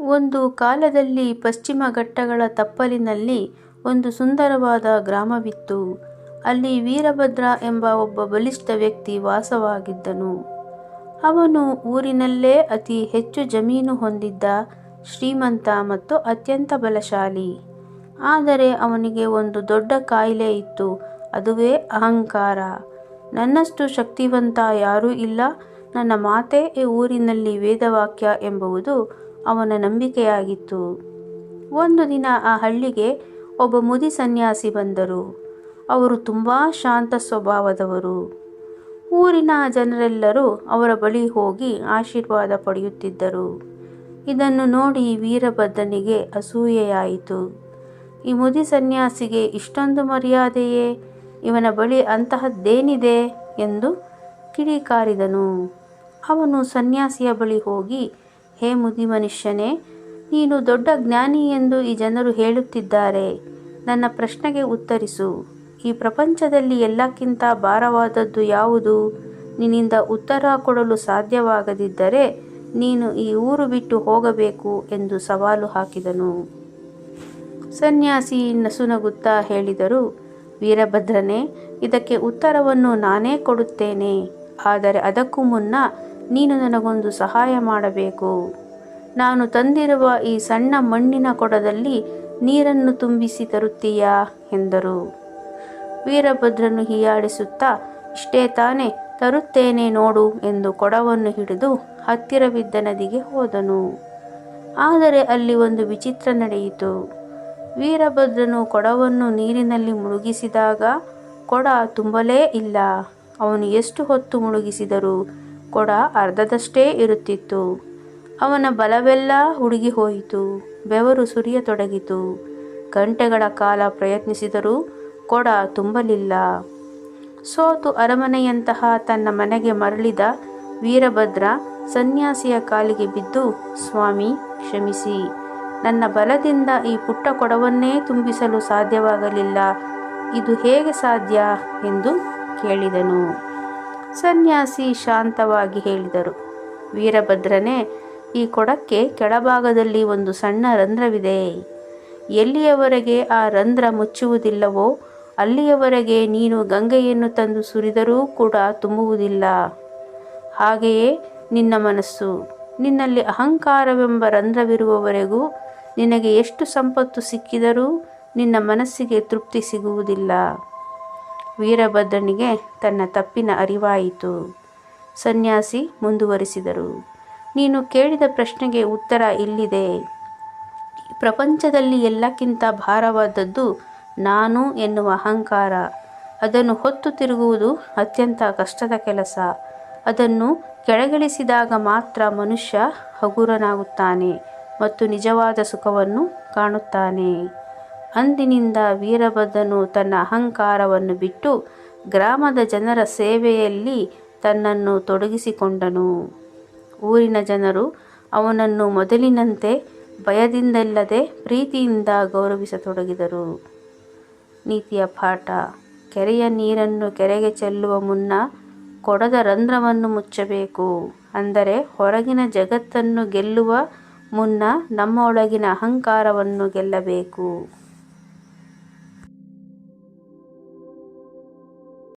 ಒಂದು ಕಾಲದಲ್ಲಿ ಪಶ್ಚಿಮ ಘಟ್ಟಗಳ ತಪ್ಪಲಿನಲ್ಲಿ ಒಂದು ಸುಂದರವಾದ ಗ್ರಾಮವಿತ್ತು. ಅಲ್ಲಿ ವೀರಭದ್ರ ಎಂಬ ಒಬ್ಬ ಬಲಿಷ್ಠ ವ್ಯಕ್ತಿ ವಾಸವಾಗಿದ್ದನು. ಅವನು ಊರಿನಲ್ಲೇ ಅತಿ ಹೆಚ್ಚು ಜಮೀನು ಹೊಂದಿದ್ದ ಶ್ರೀಮಂತ ಮತ್ತು ಅತ್ಯಂತ ಬಲಶಾಲಿ. ಆದರೆ ಅವನಿಗೆ ಒಂದು ದೊಡ್ಡ ಕಾಯಿಲೆ ಇತ್ತು ಅದುವೇ ಅಹಂಕಾರ. ನನ್ನಷ್ಟು ಶಕ್ತಿವಂತ ಯಾರೂ ಇಲ್ಲ, ನನ್ನ ಮಾತೇ ಈ ಊರಿನಲ್ಲಿ ವೇದವಾಕ್ಯ ಎಂಬುದು ಅವನ ನಂಬಿಕೆಯಾಗಿತ್ತು. ಒಂದು ದಿನ ಆ ಹಳ್ಳಿಗೆ ಒಬ್ಬ ಮುದಿ ಸನ್ಯಾಸಿ ಬಂದರು. ಅವರು ತುಂಬ ಶಾಂತ ಸ್ವಭಾವದವರು. ಊರಿನ ಜನರೆಲ್ಲರೂ ಅವರ ಬಳಿ ಹೋಗಿ ಆಶೀರ್ವಾದ ಪಡೆಯುತ್ತಿದ್ದರು. ಇದನ್ನು ನೋಡಿ ವೀರಭದ್ರನಿಗೆ ಅಸೂಯೆಯಾಯಿತು. ಈ ಮುದಿ ಸನ್ಯಾಸಿಗೆ ಇಷ್ಟೊಂದು ಮರ್ಯಾದೆಯೇ, ಇವನ ಬಳಿ ಅಂತಹದ್ದೇನಿದೆ ಎಂದು ಕಿಡಿಕಾರಿದನು. ಅವನು ಸನ್ಯಾಸಿಯ ಬಳಿ ಹೋಗಿ, ಹೇ ಮುದಿ ಮನುಷ್ಯನೇ, ನೀನು ದೊಡ್ಡ ಜ್ಞಾನಿ ಎಂದು ಈ ಜನರು ಹೇಳುತ್ತಿದ್ದಾರೆ. ನನ್ನ ಪ್ರಶ್ನೆಗೆ ಉತ್ತರಿಸು. ಈ ಪ್ರಪಂಚದಲ್ಲಿ ಎಲ್ಲಕ್ಕಿಂತ ಭಾರವಾದದ್ದು ಯಾವುದು? ನಿನ್ನಿಂದ ಉತ್ತರ ಕೊಡಲು ಸಾಧ್ಯವಾಗದಿದ್ದರೆ ನೀನು ಈ ಊರು ಬಿಟ್ಟು ಹೋಗಬೇಕು ಎಂದು ಸವಾಲು ಹಾಕಿದನು. ಸನ್ಯಾಸಿ ನಸುನಗುತ್ತಾ ಹೇಳಿದರು, ವೀರಭದ್ರನೇ, ಇದಕ್ಕೆ ಉತ್ತರವನ್ನು ನಾನೇ ಕೊಡುತ್ತೇನೆ. ಆದರೆ ಅದಕ್ಕೂ ಮುನ್ನ ನೀನು ನನಗೊಂದು ಸಹಾಯ ಮಾಡಬೇಕು. ನಾನು ತಂದಿರುವ ಈ ಸಣ್ಣ ಮಣ್ಣಿನ ಕೊಡದಲ್ಲಿ ನೀರನ್ನು ತುಂಬಿಸಿ ತರುತ್ತೀಯಾ ಎಂದರು. ವೀರಭದ್ರನು ಹೀಯಾಡಿಸುತ್ತಾ ಇಷ್ಟೇ ತಾನೇ, ತರುತ್ತೇನೆ ನೋಡು ಎಂದು ಕೊಡವನ್ನು ಹಿಡಿದು ಹತ್ತಿರವಿದ್ದ ನದಿಗೆ ಹೋದನು. ಆದರೆ ಅಲ್ಲಿ ಒಂದು ವಿಚಿತ್ರ ನಡೆಯಿತು. ವೀರಭದ್ರನು ಕೊಡವನ್ನು ನೀರಿನಲ್ಲಿ ಮುಳುಗಿಸಿದಾಗ ಕೊಡ ತುಂಬಲೇ ಇಲ್ಲ. ಅವನು ಎಷ್ಟು ಹೊತ್ತು ಮುಳುಗಿಸಿದರೂ ಕೊಡ ಅರ್ಧದಷ್ಟೇ ಇರುತ್ತಿತ್ತು. ಅವನ ಬಲವೆಲ್ಲ ಹುಡುಗಿ ಹೋಯಿತು ಬೆವರು ಸುರಿಯತೊಡಗಿತು. ಗಂಟೆಗಳ ಕಾಲ ಪ್ರಯತ್ನಿಸಿದರೂ ಕೊಡ ತುಂಬಲಿಲ್ಲ. ಸೋತು ಅರಮನೆಯಂತಹ ತನ್ನ ಮನೆಗೆ ಮರಳಿದ ವೀರಭದ್ರ ಸನ್ಯಾಸಿಯ ಕಾಲಿಗೆ ಬಿದ್ದು, ಸ್ವಾಮಿ, ಕ್ಷಮಿಸಿ. ನನ್ನ ಬಲದಿಂದ ಈ ಪುಟ್ಟ ಕೊಡವನ್ನೇ ತುಂಬಿಸಲು ಸಾಧ್ಯವಾಗಲಿಲ್ಲ. ಇದು ಹೇಗೆ ಸಾಧ್ಯ ಎಂದು ಕೇಳಿದನು. ಸನ್ಯಾಸಿ ಶಾಂತವಾಗಿ ಹೇಳಿದರು, ವೀರಭದ್ರನೇ, ಈ ಕೊಡಕ್ಕೆ ಕೆಳಭಾಗದಲ್ಲಿ ಒಂದು ಸಣ್ಣ ರಂಧ್ರವಿದೆ. ಎಲ್ಲಿಯವರೆಗೆ ಆ ರಂಧ್ರ ಮುಚ್ಚುವುದಿಲ್ಲವೋ ಅಲ್ಲಿಯವರೆಗೆ ನೀನು ಗಂಗೆಯನ್ನು ತಂದು ಸುರಿದರೂ ಕೂಡ ತುಂಬುವುದಿಲ್ಲ. ಹಾಗೆಯೇ ನಿನ್ನ ಮನಸ್ಸು. ನಿನ್ನಲ್ಲಿ ಅಹಂಕಾರವೆಂಬ ರಂಧ್ರವಿರುವವರೆಗೂ ನಿನಗೆ ಎಷ್ಟು ಸಂಪತ್ತು ಸಿಕ್ಕಿದರೂ ನಿನ್ನ ಮನಸ್ಸಿಗೆ ತೃಪ್ತಿ ಸಿಗುವುದಿಲ್ಲ. ವೀರಭದ್ರನಿಗೆ ತನ್ನ ತಪ್ಪಿನ ಅರಿವಾಯಿತು. ಸನ್ಯಾಸಿ ಮುಂದುವರಿಸಿದರು, ನೀನು ಕೇಳಿದ ಪ್ರಶ್ನೆಗೆ ಉತ್ತರ ಇಲ್ಲಿದೆ. ಪ್ರಪಂಚದಲ್ಲಿ ಎಲ್ಲಕ್ಕಿಂತ ಭಾರವಾದದ್ದು ನಾನು ಎನ್ನುವ ಅಹಂಕಾರ. ಅದನ್ನು ಹೊತ್ತು ತಿರುಗುವುದು ಅತ್ಯಂತ ಕಷ್ಟದ ಕೆಲಸ. ಅದನ್ನು ಕೆಳಗಿಳಿಸಿದಾಗ ಮಾತ್ರ ಮನುಷ್ಯ ಹಗುರನಾಗುತ್ತಾನೆ ಮತ್ತು ನಿಜವಾದ ಸುಖವನ್ನು ಕಾಣುತ್ತಾನೆ. ಅಂದಿನಿಂದ ವೀರಭದ್ರನು ತನ್ನ ಅಹಂಕಾರವನ್ನು ಬಿಟ್ಟು ಗ್ರಾಮದ ಜನರ ಸೇವೆಯಲ್ಲಿ ತನ್ನನ್ನು ತೊಡಗಿಸಿಕೊಂಡನು. ಊರಿನ ಜನರು ಅವನನ್ನು ಮೊದಲಿನಂತೆ ಭಯದಿಂದಲ್ಲದೆ ಪ್ರೀತಿಯಿಂದ ಗೌರವಿಸತೊಡಗಿದರು. ನೀತಿಯ ಪಾಠ ಕೆರೆಯ ನೀರನ್ನು ಕೆರೆಗೆ ಚೆಲ್ಲುವ ಮುನ್ನ ಕೊಡದ ರಂಧ್ರವನ್ನು ಮುಚ್ಚಬೇಕು. ಅಂದರೆ ಹೊರಗಿನ ಜಗತ್ತನ್ನು ಗೆಲ್ಲುವ ಮುನ್ನ ನಮ್ಮ ಒಳಗಿನ ಅಹಂಕಾರವನ್ನು ಗೆಲ್ಲಬೇಕು.